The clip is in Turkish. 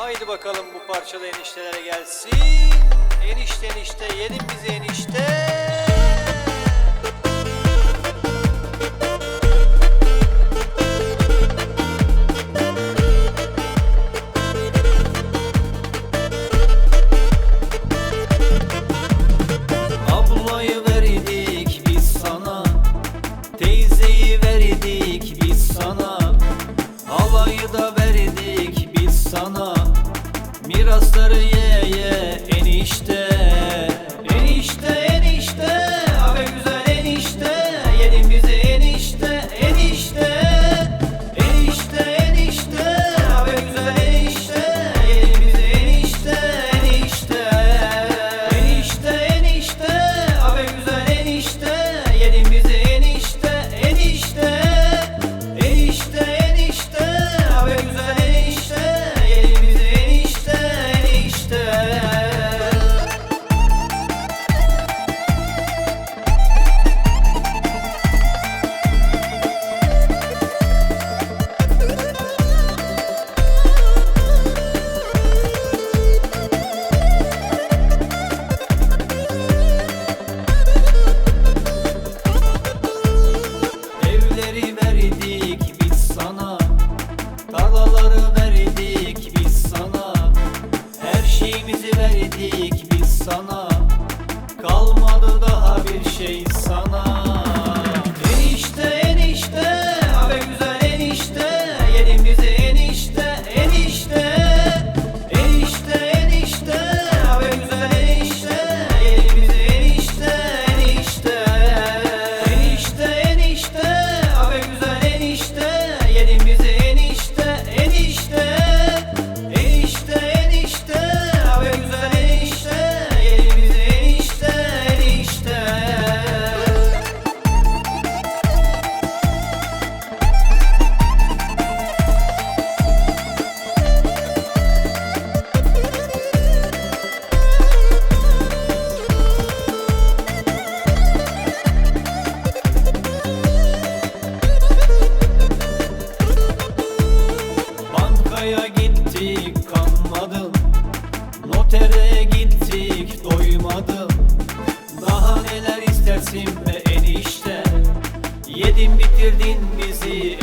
Haydi bakalım bu parçada eniştelere gelsin. Enişte enişte yedin bizi enişte. dedik biz sana. Nesim ve enişte. Yedin bitirdin bizi